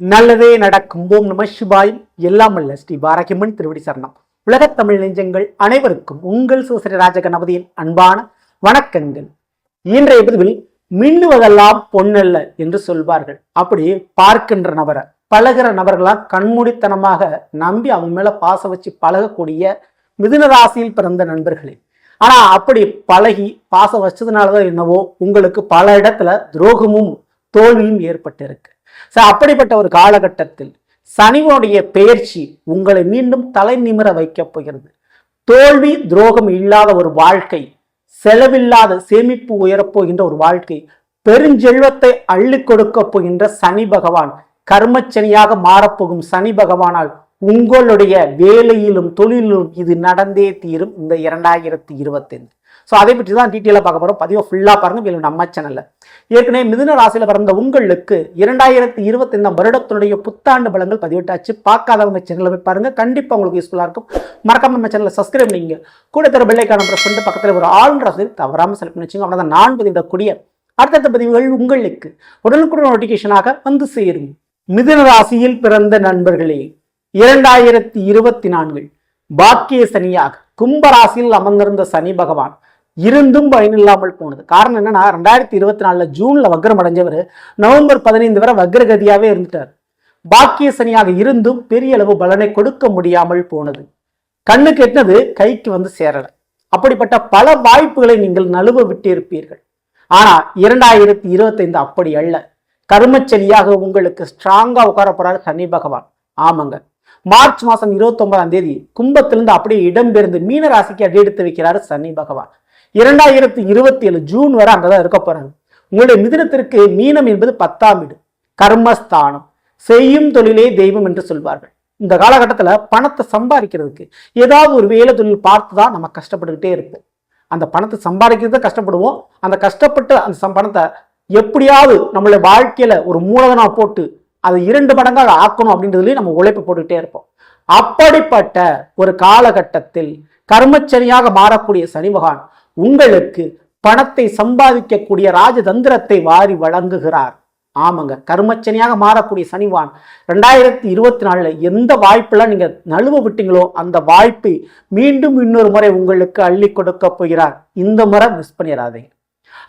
நல்லதே நடக்கும். ஓம் நம சிவாயும் எல்லாம் அல்ல. ஸ்ரீ பாரகிமன் திருவடி சரணம். உலகத் தமிழ் நெஞ்சங்கள் அனைவருக்கும் உங்கள் சோசரி ராஜகணபதியின் அன்பான வணக்கங்கள். இன்றைய பதிவில் மின்னுவதெல்லாம் பொன்னல்ல என்று சொல்வார்கள். அப்படி பார்க்கின்ற நபரை பழகிற நபர்களால் கண்மூடித்தனமாக நம்பி அவங்க மேல பாச வச்சு பழகக்கூடிய மிதுனராசியில் பிறந்த நண்பர்களே. ஆனா அப்படி பழகி பாசம் வச்சதுனாலதான் என்னவோ உங்களுக்கு பல இடத்துல துரோகமும் தோல்வியும் ஏற்பட்டிருக்கு. ஸோ அப்படிப்பட்ட ஒரு காலகட்டத்தில் சனிவனுடைய பெயர்ச்சி உங்களை மீண்டும் தலை நிமிர வைக்கப் போகிறது. தோல்வி துரோகம் இல்லாத ஒரு வாழ்க்கை செலவில்லாத சேமிப்பு உயரப்போகின்ற ஒரு வாழ்க்கை பெருஞ்செல்வத்தை அள்ளிக் கொடுக்க போகின்ற சனி பகவான் கர்மச்சனியாக மாறப்போகும் சனி பகவானால் உங்களுடைய வேலையிலும் தொழிலிலும் இது நடந்தே தீரும் இந்த இரண்டாயிரத்தி இருபத்தைந்து. ஸோ அதை பற்றி தான் டீட்டெயிலாக பார்க்க போகிறோம் பதிவை ஃபுல்லாக பாருங்கள் மேலும் நம்ம சேனலில் ஏற்கனவே மிதுன ராசியில் பிறந்த உங்களுக்கு இரண்டாயிரத்தி இருபத்தைந்தாம் வருடத்தினுடைய புத்தாண்டு பலங்கள் பதிவிட்டாச்சு. பார்க்காதவங்க சேனலில் போய் பாருங்கள் கண்டிப்பாக உங்களுக்கு யூஸ்ஃபுல்லாக இருக்கும். மறக்காம நம்ம சேனலில் சப்ஸ்கிரைப் பண்ணிங்க கூட தர பெல்லைக்கான ப்ரெஸ் பண்ணிட்டு பக்கத்தில் ஒரு ஆல் ராசி தவறாமல் செலக்ட் பண்ணி வச்சுங்க அப்படின்னா நான் பதிவிடக்கூடிய அடுத்தடுத்த பதிவுகள் உங்களுக்கு உடனுக்குடன் நோட்டிஃபிகேஷனாக வந்து சேரும். மிதுன ராசியில் பிறந்த நண்பர்களே இரண்டாயிரத்தி இருபத்தி நான்கு பாக்கிய சனியாக கும்பராசியில் அமர்ந்திருந்த சனி பகவான் இருந்தும் பயனில்லாமல் போனது. காரணம் என்னன்னா ரெண்டாயிரத்தி இருபத்தி நாலுல ஜூன்ல வக்ரம் அடைஞ்சவர் நவம்பர் பதினைந்து வரை வக்ரகதியாவே இருந்துட்டார். பாக்கிய சனியாக இருந்தும் பெரிய அளவு பலனை கொடுக்க முடியாமல் போனது. கண்ணுக்கு எட்டினது கைக்கு வந்து சேரல. அப்படிப்பட்ட பல வாய்ப்புகளை நீங்கள் நழுவ விட்டு இருப்பீர்கள் ஆனா இரண்டாயிரத்தி இருபத்தைந்து அப்படி அல்ல. கருமச்சனியாக உங்களுக்கு ஸ்ட்ராங்கா உட்கார போறாரு சனி பகவான். ஆமாங்க. மார்ச் மாசம் இருபத்தி ஒன்பதாம் தேதி கும்பத்திலிருந்து அப்படியே இடம்பெயர்ந்து மீன ராசிக்கு அடி எடுத்து வைக்கிறாரு சனி பகவான். இரண்டாயிரத்தி இருபத்தி ஏழு ஜூன் வரை அங்கதான் இருக்க போறாங்க. உங்களுடைய மிதினத்திற்கு மீனம் என்பது பத்தாம் வீடு கர்மஸ்தானம் செய்யும் தொழிலே தெய்வம் என்று சொல்வார்கள். இந்த காலகட்டத்தில் பணத்தை சம்பாதிக்கிறதுக்கு ஏதாவது ஒரு வேலை தொழில் பார்த்து தான் நம்ம கஷ்டப்பட்டுக்கிட்டே இருப்போம். அந்த பணத்தை சம்பாதிக்கிறது கஷ்டப்படுவோம். அந்த கஷ்டப்பட்டு அந்த பணத்தை எப்படியாவது நம்மளுடைய வாழ்க்கையில் ஒரு மூலதனம் போட்டு அதை இரண்டு மடங்காக ஆக்கணும் அப்படின்றதுலேயும் நம்ம உழைப்பு போட்டுக்கிட்டே இருப்போம். அப்படிப்பட்ட ஒரு காலகட்டத்தில் கர்மச்சனியாக மாறக்கூடிய சனி பகவான் உங்களுக்கு பணத்தை சம்பாதிக்கக்கூடிய ராஜதந்திரத்தை வாரி வழங்குகிறார். ஆமாங்க கர்மச்சனியாக மாறக்கூடிய சனிவான். ரெண்டாயிரத்தி இருபத்தி நாலுல எந்த வாய்ப்பெல்லாம் நீங்க நழுவ விட்டீங்களோ அந்த வாய்ப்பை மீண்டும் இன்னொரு முறை உங்களுக்கு அள்ளி கொடுக்க போகிறார். இந்த முறை மிஸ் பண்ணிடாதீங்க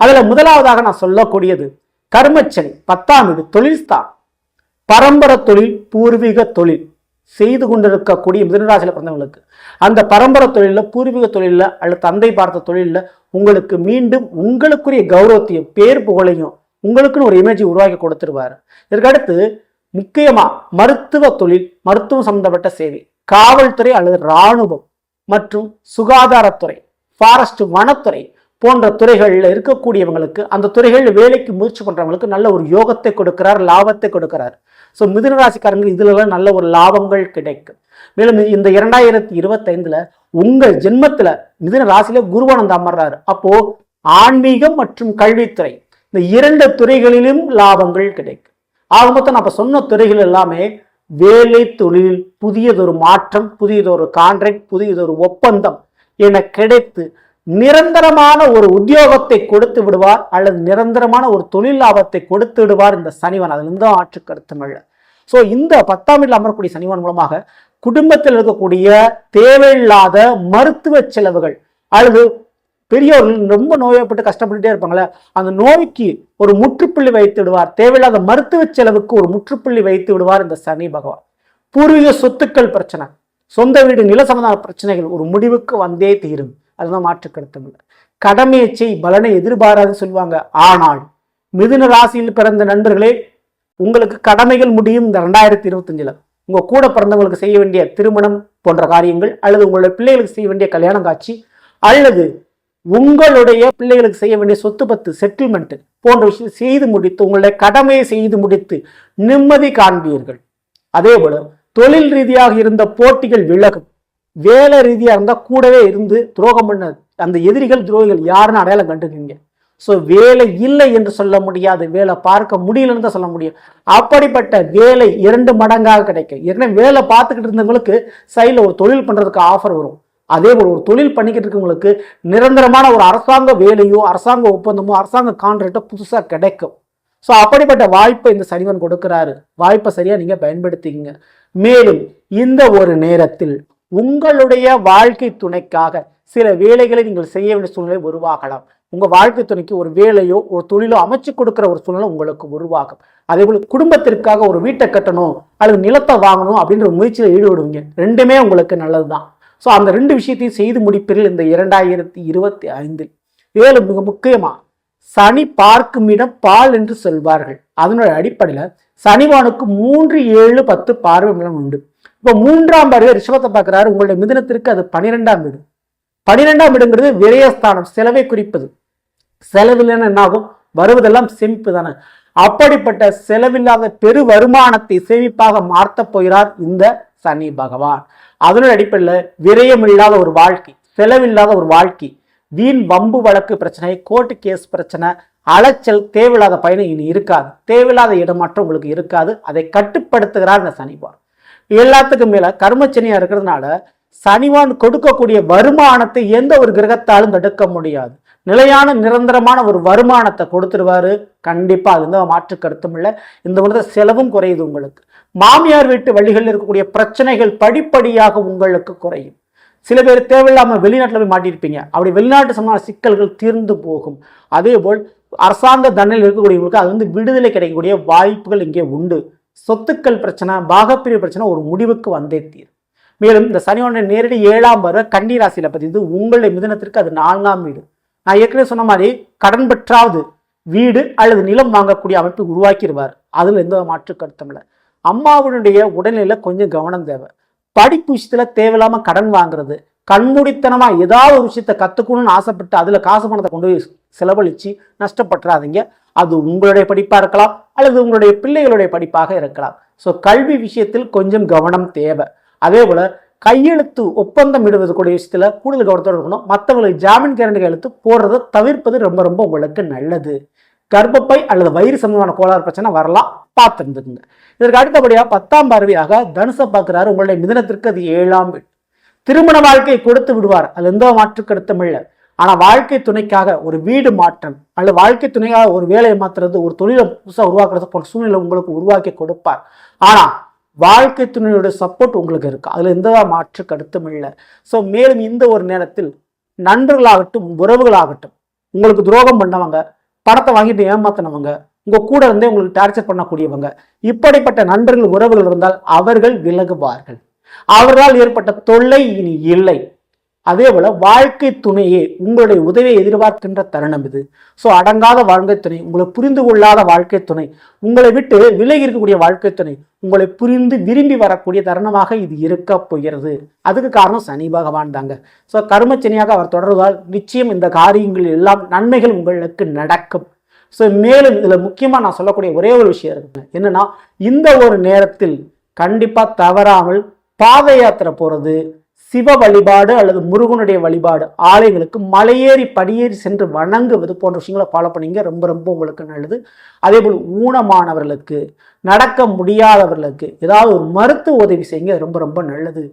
அதுல முதலாவதாக நான் சொல்லக்கூடியது கர்மச்சனி. பத்தாம் வீடு தொழில்ஸ்தான் பரம்பரை தொழில் பூர்வீக தொழில். செய்து கொண்டிருக்கக்கூடிய மிதனராசியில் பிறந்தவங்களுக்கு அந்த பரம்பரை தொழிலில் பூர்வீக தொழிலில் அல்லது தந்தை பார்த்த தொழிலில் உங்களுக்கு மீண்டும் உங்களுக்குரிய கௌரவத்தையும் பேர் புகழையும் உங்களுக்குன்னு ஒரு இமேஜை உருவாக்கி கொடுத்துருவார். இதற்கடுத்து முக்கியமாக மருத்துவ தொழில் மருத்துவம் சம்பந்தப்பட்ட சேவை காவல்துறை அல்லது இராணுவம் மற்றும் சுகாதாரத்துறை ஃபாரஸ்ட் வனத்துறை போன்ற துறைகளில் இருக்கக்கூடியவங்களுக்கு அந்த துறைகளில் வேலைக்கு முயற்சி பண்ணுறவங்களுக்கு நல்ல ஒரு யோகத்தை கொடுக்கிறார் லாபத்தை கொடுக்கிறார். ஸோ மிதுன ராசிக்காரங்க இதுலலாம் நல்ல ஒரு லாபங்கள் கிடைக்கும். மேலும் இந்த இரண்டாயிரத்தி இருபத்தைந்துல உங்கள் ஜென்மத்துல மிதுன ராசியில குருவானந்த அமர்றாரு. அப்போ ஆன்மீகம் மற்றும் கல்வித்துறை இந்த இரண்டு துறைகளிலும் லாபங்கள் கிடைக்கும். ஆக மொத்தம் நம்ம சொன்ன துறைகள் எல்லாமே வேலை தொழில் புதியதொரு மாற்றம் புதியதொரு கான்ட்ராக்ட் புதியதொரு ஒப்பந்தம் என கிடைத்து நிரந்தரமான ஒரு உத்தியோகத்தை கொடுத்து விடுவார் அல்லது நிரந்தரமான ஒரு தொழில் லாபத்தை கொடுத்து விடுவார் இந்த சனிவன். அதுல இருந்து ஆற்று கருத்துமில்ல ஸோ இந்த பத்தாம் வீட்டில் அமரக்கூடிய சனிவன் மூலமாக குடும்பத்தில் இருக்கக்கூடிய தேவையில்லாத மருத்துவ செலவுகள் அல்லது பெரியவர்கள் ரொம்ப நோயப்பட்டு கஷ்டப்பட்டுட்டே இருப்பாங்களே அந்த நோய்க்கு ஒரு முற்றுப்புள்ளி வைத்து விடுவார். தேவையில்லாத மருத்துவ செலவுக்கு ஒரு முற்றுப்புள்ளி வைத்து விடுவார் இந்த சனி பகவான். பூர்வீக சொத்துக்கள் பிரச்சனை. சொந்த வீடு நில சம்பந்தமான பிரச்சனைகள் ஒரு முடிவுக்கு வந்தே தீரும். அதுதான் மாற்று கருத்தமில்லை கடமையை செய் பலனை எதிர்பாராது சொல்லுவாங்க. ஆனால் மிதுன ராசியில் பிறந்த நண்பர்களே உங்களுக்கு கடமைகள் முடியும் இந்த ரெண்டாயிரத்தி இருபத்தஞ்சில். உங்க கூட பிறந்தவங்களுக்கு செய்ய வேண்டிய திருமணம் போன்ற காரியங்கள் அல்லது உங்களுடைய பிள்ளைகளுக்கு செய்ய வேண்டிய கல்யாணம் காட்சி அல்லது உங்களுடைய பிள்ளைகளுக்கு செய்ய வேண்டிய சொத்து பத்து செட்டில்மெண்ட் போன்ற விஷயம் செய்து முடித்து உங்களுடைய கடமையை செய்து முடித்து நிம்மதி காண்பீர்கள். அதே போல தொழில் ரீதியாக இருந்த போட்டிகள் விலகும். வேலை ரீதியாக இருந்தால் கூடவே இருந்து துரோகம் பண்ண அந்த எதிரிகள் துரோகிகள் யாருன்னு அடையாளம் கண்டுக்குங்க ஸோ வேலை இல்லை என்று சொல்ல முடியாது. வேலை பார்க்க முடியலன்னு தான் சொல்ல முடியும். அப்படிப்பட்ட வேலை இரண்டு மடங்காக கிடைக்கும். ஏற்கனவே வேலை பார்த்துக்கிட்டு இருந்தவங்களுக்கு சைடில் ஒரு தொழில் பண்ணுறதுக்கு ஆஃபர் வரும். அதே போல் ஒரு தொழில் பண்ணிக்கிட்டு இருக்கவங்களுக்கு நிரந்தரமான ஒரு அரசாங்க வேலையோ அரசாங்க ஒப்பந்தமோ அரசாங்க கான்ட்ராக்டோ புதுசாக கிடைக்கும். ஸோ அப்படிப்பட்ட வாய்ப்பை இந்த சனிவன் கொடுக்கிறாரு. வாய்ப்பை சரியாக நீங்கள் பயன்படுத்திக்கிங்க. மேலும் இந்த ஒரு நேரத்தில் உங்களுடைய வாழ்க்கை துணைக்காக சில வேலைகளை நீங்கள் செய்ய வேண்டிய சூழ்நிலை உருவாகலாம். உங்கள் வாழ்க்கை துணைக்கு ஒரு வேலையோ ஒரு தொழிலோ அமைச்சு கொடுக்குற ஒரு சூழ்நிலை உங்களுக்கு உருவாகும். அதே போல குடும்பத்திற்காக ஒரு வீட்டை கட்டணும் அல்லது நிலத்தை வாங்கணும் அப்படின்ற ஒரு முயற்சியில் ஈடுபடுவீங்க. ரெண்டுமே உங்களுக்கு நல்லது தான் ஸோ அந்த ரெண்டு விஷயத்தையும் செய்து முடிப்பீர்கள் இந்த இரண்டாயிரத்தி இருபத்தி ஐந்தில் ஏழு மிக முக்கியமாக சனி பார்க்கும் இடம் பால் என்று சொல்வார்கள். அதனுடைய அடிப்படையில் சனிவானுக்கு மூன்று ஏழு பத்து பார்வை இடம் உண்டு. இப்போ மூன்றாம் பார்வை ரிஷபத்தை பார்க்குறாரு. உங்களுடைய மிதனத்திற்கு அது பனிரெண்டாம் வீடு. பனிரெண்டாம் இடங்கிறது விரயஸ்தானம் செலவை குறிப்பது. செலவில்லைன்னு என்ன ஆகும் வருவதெல்லாம் சேமிப்பு தானே. அப்படிப்பட்ட செலவில்லாத பெரு வருமானத்தை சேமிப்பாக மாற்றப் போகிறார் இந்த சனி பகவான். அதனுடைய அடிப்படையில் விரயமில்லாத ஒரு வாழ்க்கை செலவில்லாத ஒரு வாழ்க்கை. வீண் வம்பு வழக்கு பிரச்சனை கோர்ட்டு கேஸ் பிரச்சனை அலைச்சல் தேவையில்லாத பயணம் இனி இருக்காது. தேவையில்லாத இடமாற்றம் உங்களுக்கு இருக்காது. அதை கட்டுப்படுத்துகிறார் இந்த சனிபார் எல்லாத்துக்கும் மேலே கர்மச்சனியாக இருக்கிறதுனால சனிவான் கொடுக்கக்கூடிய வருமானத்தை எந்த ஒரு கிரகத்தாலும் தடுக்க முடியாது. நிலையான நிரந்தரமான ஒரு வருமானத்தை கொடுத்துருவாரு. கண்டிப்பாக அது வந்து மாற்று கருத்தும் இல்லை. இந்த முறை செலவும் குறையுது உங்களுக்கு. மாமியார் வீட்டு வழிகளில் இருக்கக்கூடிய பிரச்சனைகள் படிப்படியாக உங்களுக்கு குறையும். சில பேர் தேவையில்லாமல் வெளிநாட்டில் போய் மாட்டியிருப்பீங்க அப்படி வெளிநாட்டு சம்பந்தமான சிக்கல்கள் தீர்ந்து போகும். அதே போல் அரசாங்க தண்டனையில் இருக்கக்கூடியவங்களுக்கு அது வந்து விடுதலை கிடைக்கக்கூடிய வாய்ப்புகள் இங்கே உண்டு. சொத்துக்கள் பிரச்சனை பாகப்பிரிவு பிரச்சனை ஒரு முடிவுக்கு வந்தே தீரும். மேலும் இந்த சனியோட நேரடி ஏழாம் வர கன்னி ராசியில் பதிவு உங்களுடைய மிதனத்திற்கு அது நான்காம் வீடு. நான் ஏற்கனவே சொன்ன மாதிரி கடன் பெற்றாவது வீடு அல்லது நிலம் வாங்கக்கூடிய அமைப்பு உருவாக்கிடுவார். அதில் எந்த மாற்று கருத்தும் இல்லை. அம்மாவுடைய உடல்நிலை கொஞ்சம் கவனம் தேவை. படிப்பு விஷயத்தில் தேவையில்லாமல் கடன் வாங்குறது கண்மூடித்தனமாக ஏதாவது ஒரு விஷயத்தை கற்றுக்கணும்னு ஆசைப்பட்டு அதில் காசு பணத்தை கொண்டு போய் செலவழித்து நஷ்டப்பட்டுறாதீங்க. அது உங்களுடைய படிப்பாக இருக்கலாம் அல்லது உங்களுடைய பிள்ளைகளுடைய படிப்பாக இருக்கலாம். ஸோ கல்வி விஷயத்தில் கொஞ்சம் கவனம் தேவை. அதே போல் கையெழுத்து ஒப்பந்தம் இடுவது கூடிய விஷயத்தில் கூடுதல் கவனத்தோடு இருக்கணும். மற்றவங்களுக்கு ஜாமீன் கேரண்டி கையெழுத்து போடுறதை தவிர்ப்பது ரொம்ப ரொம்ப உங்களுக்கு நல்லது. கர்ப்பப்பை அல்லது வயிறு சம்பந்தமான கோளாறு பிரச்சனை வரலாம் பார்த்துருந்துக்குங்க. இதற்கு அடுத்தபடியாக பத்தாம் பார்வையாக தனுசை பார்க்குறாரு உங்களுடைய மிதனத்திற்கு அது ஏழாம் வீடு. திருமண வாழ்க்கையை கொடுத்து விடுவார். அது எந்த மாற்று இல்லை. ஆனால் வாழ்க்கை துணைக்காக ஒரு வீடு மாற்றம் அல்லது வாழ்க்கை துணைக்காக ஒரு வேலையை மாற்றுறது ஒரு தொழிலை புதுசாக உருவாக்குறது போன்ற சூழ்நிலை உங்களுக்கு உருவாக்கி கொடுப்பார். ஆனால் வாழ்க்கை துணையோட சப்போர்ட் உங்களுக்கு இருக்குது அதில் எந்த மாற்று கருத்தும் இல்லை. ஸோ மேலும் இந்த ஒரு நேரத்தில் நண்பர்களாகட்டும் உறவுகளாகட்டும் உங்களுக்கு துரோகம் பண்ணவங்க பணத்தை வாங்கிட்டு ஏமாத்தினவங்க உங்கள் கூட இருந்தே உங்களுக்கு டார்ச்சர் பண்ணக்கூடியவங்க இப்படிப்பட்ட நண்பர்கள் உறவுகள் இருந்தால் அவர்கள் விலகுவார்கள். அவர்களால் ஏற்பட்ட தொல்லை இனி இல்லை. அதே போல் வாழ்க்கை துணையே உங்களுடைய உதவியை எதிர்பார்க்கின்ற தருணம் இது. ஸோ அடங்காத வாழ்க்கை துணை உங்களை புரிந்து கொள்ளாத வாழ்க்கை துணை உங்களை விட்டு விலகி இருக்கக்கூடிய வாழ்க்கை துணை உங்களை புரிந்து விரும்பி வரக்கூடிய தருணமாக இது இருக்க போகிறது. அதுக்கு காரணம் சனி பகவான் தாங்க. ஸோ கர்மச்சனியாக அவர் தொடர்வதால் நிச்சயம் இந்த காரியங்கள் எல்லாம் நன்மைகள் உங்களுக்கு நடக்கும். ஸோ மேலும் இதில் முக்கியமாக நான் சொல்லக்கூடிய ஒரே ஒரு விஷயம் இருக்குங்க. என்னென்னா இந்த ஒரு நேரத்தில் கண்டிப்பாக தவறாமல் பாத யாத்திரை போகிறது சிவ வழிபாடு அல்லது முருகனுடைய வழிபாடு ஆலயங்களுக்கு மலையேறி படியேறி சென்று வணங்குவது போன்ற விஷயங்களை ஃபாலோ பண்ணிங்க. ரொம்ப ரொம்ப உங்களுக்கு நல்லது. அதே போல் ஊனமானவர்களுக்கு நடக்க முடியாதவர்களுக்கு ஏதாவது ஒரு மருத்துவ உதவி செய்யுங்க. ரொம்ப ரொம்ப நல்லது.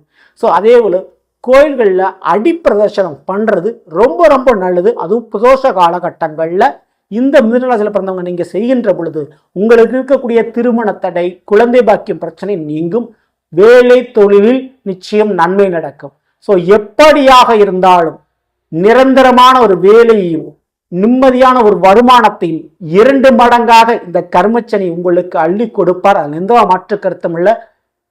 ஸோ அதே போல் கோயில்களில் அடிப்பிரதர்சனம் பண்ணுறது ரொம்ப ரொம்ப நல்லது. அதுவும் பிரதோஷ காலகட்டங்களில் இந்த மிதனராசியில் பிறந்தவங்க நீங்கள் செய்கின்ற பொழுது உங்களுக்கு இருக்கக்கூடிய திருமண தடை குழந்தை பாக்கியம் பிரச்சனை நீங்கும். வேலை தொழிலில் நிச்சயம் நன்மை நடக்கும். ஸோ எப்படியாக இருந்தாலும் நிரந்தரமான ஒரு வேலையையும் நிம்மதியான ஒரு வருமானத்தையும் இரண்டு மடங்காக இந்த கர்மச்சனை உங்களுக்கு அள்ளி கொடுப்பார். அதில் எந்த மாற்று கருத்தும் இல்லை.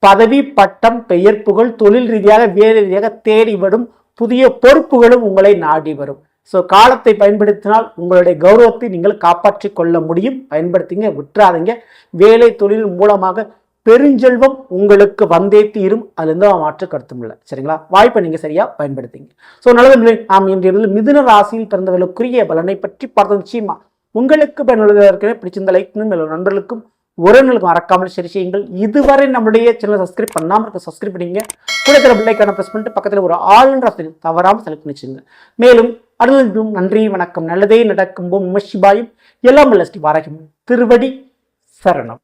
பதவி பட்டம் பெயர் புகழ் தொழில் ரீதியாக வேலை ரீதியாக தேடி வரும் புதிய பொறுப்புகளும் உங்களை நாடி வரும். ஸோ காலத்தை பயன்படுத்தினால் உங்களுடைய கௌரவத்தை நீங்கள் காப்பாற்றி கொள்ள முடியும். பயன்படுத்திங்க விட்டுறாதீங்க. வேலை தொழில் மூலமாக பெருஞ்செல்வம் உங்களுக்கு வந்தே தீரும். அதுல எந்த மாற்று கருத்தும் இல்லை. சரிங்களா? வாய்ப்பை நீங்க சரியா பயன்படுத்திங்க ஸோ நல்லது நாம் இன்றைய மிதுன ராசியில் பிறந்தவர்களுக்குரிய பலனை பற்றி பார்த்த நிச்சயமா உங்களுக்கு பயனுள்ளதாக பிடிச்சிருந்த லைக் நண்பர்களுக்கும் உறவினர்களுக்கும் மறக்காமல் சரி செய்யுங்கள். இதுவரை நம்முடைய சேனல் சப்ஸ்கிரைப் பண்ணாமல் இருக்க சப்ஸ்கிரைப் பண்ணிங்க கூட பிள்ளைக்கான ப்ரெஸ் பண்ணிட்டு பக்கத்தில் ஒரு ஆளுன்ற தவறாமல் செலக்ட் பண்ணிச்சுங்க மேலும் அருளும் நன்றி வணக்கம் நல்லதே நடக்கும். போம் சிபாயும் எல்லாம் ஸ்ரீ வாராகும் திருவடி சரணம்.